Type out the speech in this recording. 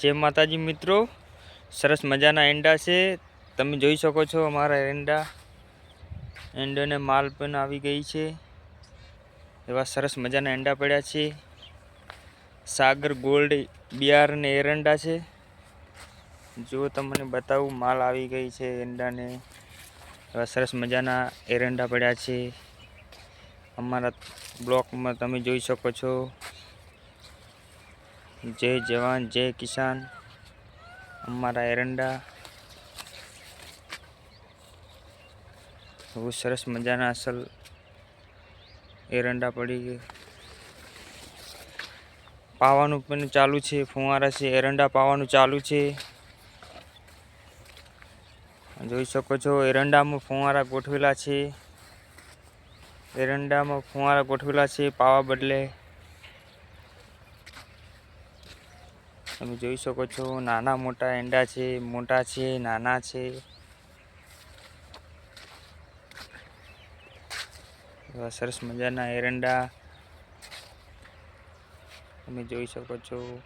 જય માતાજી મિત્રો. સરસ મજાના એંડા છે. તમે જોઈ શકો છો અમારા એંડા. એંડોને માલ પણ આવી ગઈ છે. એવા સરસ મજાના એંડા પડ્યા છે. સાગર ગોલ્ડ, બિયાર ને એરંડા છે. જો તમને બતાવું, માલ આવી ગઈ છે એંડાને. એવા સરસ મજાના એરંડા પડ્યા છે. અમારા બ્લોકમાં તમે જોઈ શકો છો. જય જવાન, જય કિસાન. અમારા એરંડા. બહુ સરસ મજાના અસલ એરંડા પડી ગઈ. પાવાનું પણ ચાલુ છે, ફુવારા છે, એરંડા પાવાનું ચાલુ છે. જોઈ શકો છો, એરંડામાં ફુવારા ગોઠવેલા છે. એરંડામાં ફુવારા ગોઠવેલા છે, પાવા બદલે. તમે જોઈ શકો છો, નાના મોટા એંડા છે, મોટા છે, નાના છે. સરસ મજાના એરંડા. તમે જોઈ શકો છો.